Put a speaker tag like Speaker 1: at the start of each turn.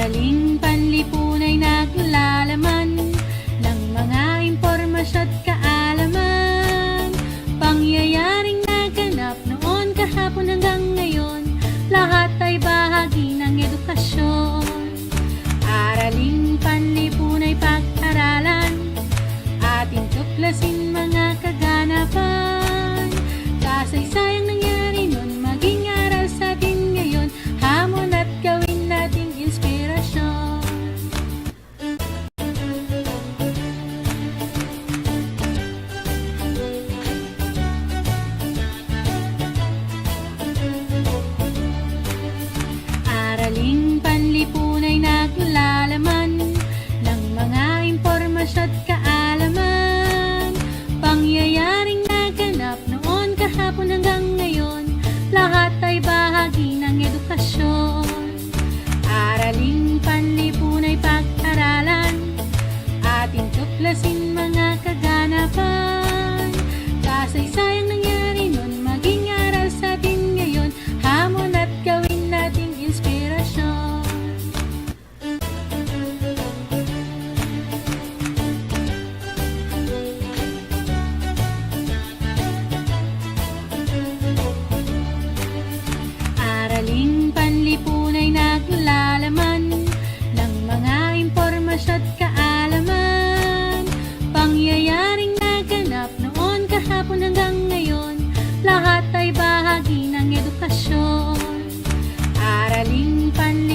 Speaker 1: Araling panlipunay na kilalaman ng mga impormasyon at kaalaman. Pangyayaring naganap noon kahapon hanggang ngayon Lahat ay bahagi ng edukasyon. Araling panlipunay pag-aralan Ating tuklasin mga kaganapan. Kasaysayang nangyari பண்ண